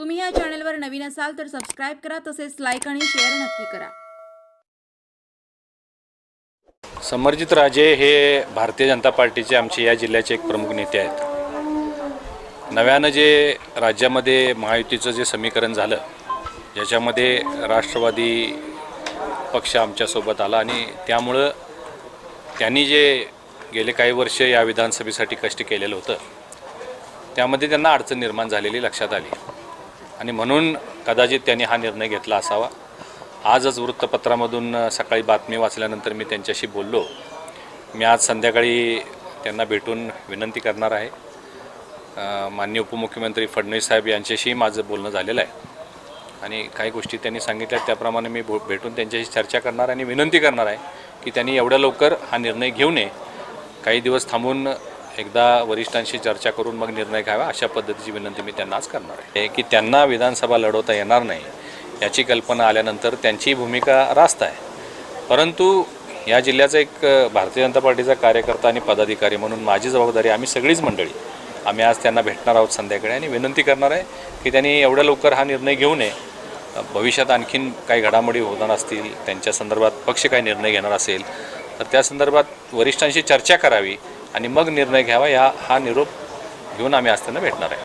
तुम्ही या चॅनलवर नवीन असाल तर सबस्क्राईब करा तसेच लाईक आणि शेअर नक्की करा. समरजित राजे हे भारतीय जनता पार्टीचे आमचे या जिल्ह्याचे एक प्रमुख नेते आहेत. नव्यानं जे राज्यामध्ये महायुतीचं जे समीकरण झालं ज्याच्यामध्ये राष्ट्रवादी पक्ष आमच्यासोबत आला आणि त्यामुळं त्यांनी जे गेले काही वर्ष या विधानसभेसाठी कष्ट केलेलं होतं त्यामध्ये त्यांना अडचण निर्माण झालेली लक्षात आली. आणि म्हणून कदाचित त्यांनी हा निर्णय घेतला असावा. आजच वृत्तपत्रामधून सकाळी बातमी वाचल्यानंतर मी त्यांच्याशी बोललो. मी आज संध्याकाळी त्यांना भेटून विनंती करणार आहे. माननीय उपमुख्यमंत्री फडणवीस साहेब यांच्याशी माझं बोलणं झालेलं आहे. आणि काही गोष्टी त्यांनी सांगितल्या त्याप्रमाणे मी बो भेटून त्यांच्याशी चर्चा करणार आणि विनंती करणार आहे की त्यांनी एवढ्या लवकर हा निर्णय घेऊ नये. काही दिवस थांबून एकदा वरिष्ठांशी चर्चा करून मग निर्णय घ्यावा अशा पद्धतीची विनंती मी त्यांना आज करणार आहे. की त्यांना विधानसभा लढवता येणार नाही याची कल्पना आल्यानंतर त्यांची भूमिका रास्त आहे. परंतु या जिल्ह्याचा एक भारतीय जनता पार्टीचा कार्यकर्ता आणि पदाधिकारी म्हणून माझी जबाबदारी आम्ही सगळीच मंडळी आम्ही आज त्यांना भेटणार आहोत संध्याकाळी आणि विनंती करणार आहे की त्यांनी एवढ्या लवकर हा निर्णय घेऊ नये. भविष्यात आणखीन काही घडामोडी होणार असतील त्यांच्या संदर्भात पक्ष काही निर्णय घेणार असेल तर त्या संदर्भात वरिष्ठांशी चर्चा करावी. आणि मग निर्णय घ्यावा या हा निरोप घेऊन आम्ही आज त्यांना भेटणार आहे.